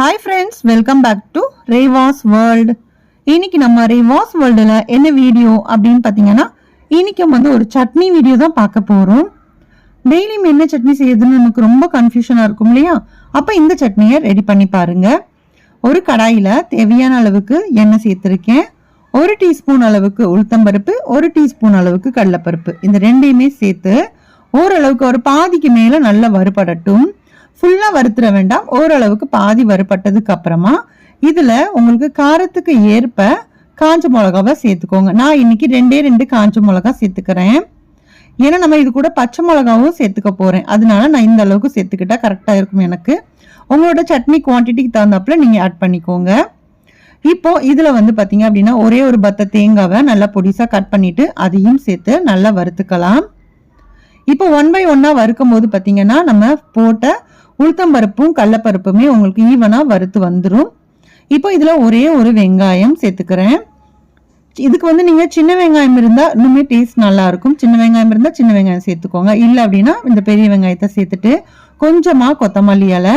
Hi friends welcome back to Reva's world இன்னைக்கு நம்ம ரேவாஸ் வேர்ல்டில் என்ன வீடியோ அப்படின்னு பார்த்தீங்கன்னா இன்னைக்கும் வந்து ஒரு சட்னி வீடியோ தான் பார்க்க போகிறோம் டெய்லியும் என்ன சட்னி செய்யுதுன்னு நமக்கு ரொம்ப கன்ஃபியூஷனாக இருக்கும் இல்லையா? அப்போ இந்த சட்னியை ரெடி பண்ணி பாருங்க. ஒரு கடாயில் தேவையான அளவுக்கு எண்ணெய் சேர்த்துருக்கேன். ஒரு டீஸ்பூன் அளவுக்கு உளுத்தம்பருப்பு ஒரு டீஸ்பூன் அளவுக்கு கடலைப்பருப்பு. இந்த ரெண்டையுமே சேர்த்து ஓரளவுக்கு ஒரு பாதிக்கு மேலே நல்லா வறுபடட்டும். ஃபுல்லாக வறுத்துற வேண்டாம். ஓரளவுக்கு பாதி வறுபட்டதுக்கு அப்புறமா இதில் உங்களுக்கு காரத்துக்கு ஏற்ப காஞ்ச மிளகாவை சேர்த்துக்கோங்க. நான் இன்னைக்கு ரெண்டே ரெண்டு காஞ்ச மிளகா சேர்த்துக்கிறேன். ஏன்னா நம்ம இது கூட பச்சை மிளகாவும் சேர்த்துக்க போகிறேன் அதனால நான் இந்த அளவுக்கு சேர்த்துக்கிட்டா கரெக்டாக இருக்கும் எனக்கு. உங்களோட சட்னி குவான்டிட்டிக்கு தகுந்தாப்புல நீங்கள் ஆட் பண்ணிக்கோங்க. இப்போ இதில் வந்து பார்த்தீங்க அப்படின்னா ஒரே ஒரு பத்த தேங்காவை நல்லா பொடிசாக கட் பண்ணிவிட்டு அதையும் சேர்த்து நல்லா வறுத்துக்கலாம். இப்போ ஒன் பை ஒன்னாக வறுக்கும் போது பார்த்தீங்கன்னா நம்ம போட்ட உளுத்தம்பருப்பும் கடலப்பருப்புமே உங்களுக்கு ஈவனாக வறுத்து வந்துடும் இப்போ இதில் ஒரே ஒரு வெங்காயம் சேர்த்துக்கிறேன். இதுக்கு வந்து நீங்கள் சின்ன வெங்காயம் இருந்தால் இன்னுமே டேஸ்ட் நல்லாயிருக்கும். சின்ன வெங்காயம் இருந்தால் சின்ன வெங்காயம் சேர்த்துக்கோங்க. இல்லை அப்படின்னா இந்த பெரிய வெங்காயத்தை சேர்த்துட்டு கொஞ்சமாக கொத்தமல்லி இலை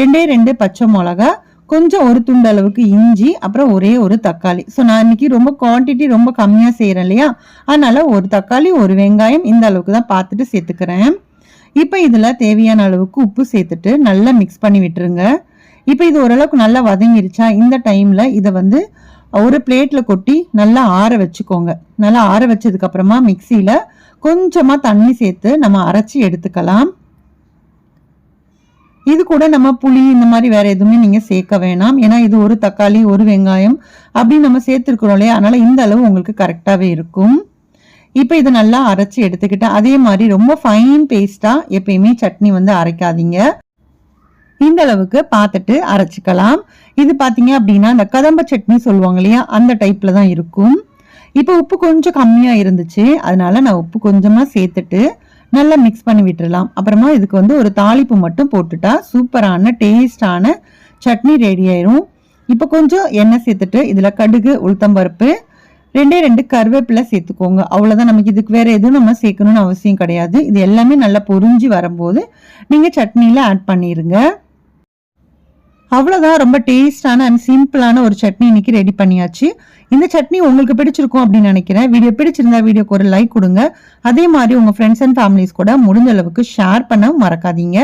ரெண்டே ரெண்டு பச்சை மிளகா கொஞ்சம் ஒரு துண்டு அளவுக்கு இஞ்சி அப்புறம் ஒரே ஒரு தக்காளி. ஸோ நான் இன்னைக்கு ரொம்ப குவான்டிட்டி ரொம்ப கம்மியாக செய்கிறேன் இல்லையா? அதனால் ஒரு தக்காளி ஒரு வெங்காயம் இந்த அளவுக்கு தான் பார்த்துட்டு சேர்த்துக்கிறேன். இப்போ இதில் தேவையான அளவுக்கு உப்பு சேர்த்துட்டு நல்லா மிக்ஸ் பண்ணி விட்டுருங்க. இப்போ இது ஓரளவுக்கு நல்லா வதங்கிருச்சா இந்த டைமில் இதை வந்து ஒரு பிளேட்டில் கொட்டி நல்லா ஆற வச்சுக்கோங்க. நல்லா ஆற வச்சதுக்கப்புறமா மிக்சியில் கொஞ்சமாக தண்ணி சேர்த்து நம்ம அரைச்சி எடுத்துக்கலாம். இது கூட நம்ம புளி இந்த மாதிரி வேற எதுவுமே நீங்க சேர்க்க வேணாம். ஏன்னா இது ஒரு தக்காளி ஒரு வெங்காயம் அப்படின்னு நம்ம சேர்த்துருக்குறோம் இல்லையா? அதனால இந்த அளவு உங்களுக்கு கரெக்டாகவே இருக்கும். இப்போ இதை நல்லா அரைச்சி எடுத்துக்கிட்டு அதே மாதிரி ரொம்ப ஃபைன் பேஸ்டா எப்பயுமே சட்னி வந்து அரைக்காதீங்க. இந்த அளவுக்கு பார்த்துட்டு அரைச்சிக்கலாம். இது பார்த்தீங்க அப்படின்னா இந்த கதம்ப சட்னி சொல்லுவாங்க இல்லையா அந்த டைப்ல தான் இருக்கும். இப்போ உப்பு கொஞ்சம் கம்மியாக இருந்துச்சு. அதனால நான் உப்பு கொஞ்சமாக சேர்த்துட்டு நல்லா மிக்ஸ் பண்ணி விட்டுடலாம் அப்புறமா இதுக்கு வந்து ஒரு தாளிப்பு மட்டும் போட்டுட்டா சூப்பரான டேஸ்டான சட்னி ரெடி ஆயிரும். இப்போ கொஞ்சம் எண்ணெய் சேர்த்துட்டு இதில் கடுகு உளுத்தம்பருப்பு ரெண்டே ரெண்டு கருவேப்பிலை சேர்த்துக்கோங்க. அவ்வளோதான் நமக்கு இதுக்கு வேறு எதுவும் நம்ம சேர்க்கணும்னு அவசியம் கிடையாது. இது எல்லாமே நல்லா பொரிஞ்சு வரும்போது நீங்கள் சட்னியில் ஆட் பண்ணிடுங்க அவ்வளோதான் ரொம்ப டேஸ்டான அண்ட் சிம்பிளான ஒரு சட்னி இன்னைக்கு ரெடி பண்ணியாச்சு. இந்த சட்னி உங்களுக்கு பிடிச்சிருக்கும் அப்படின்னு நினைக்கிறேன். வீடியோ பிடிச்சிருந்தா வீடியோக்கு ஒரு லைக் கொடுங்க. அதே மாதிரி உங்கள் ஃப்ரெண்ட்ஸ் அண்ட் ஃபேமிலிஸ் கூட முடிஞ்ச அளவுக்கு ஷேர் பண்ண மறக்காதீங்க.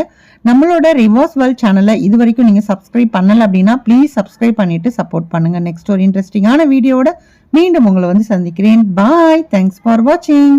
நம்மளோட ரிவர்ஸ் வேர்ல்ட் சேனலை இது வரைக்கும் நீங்கள் சப்ஸ்கிரைப் பண்ணலை அப்படின்னா ப்ளீஸ் சப்ஸ்கிரைப் பண்ணிட்டு சப்போர்ட் பண்ணுங்க. நெக்ஸ்ட் ஒரு இன்ட்ரெஸ்டிங்கான வீடியோட மீண்டும் உங்களை வந்து சந்திக்கிறேன். பாய் தேங்க்ஸ் ஃபார் வாட்சிங்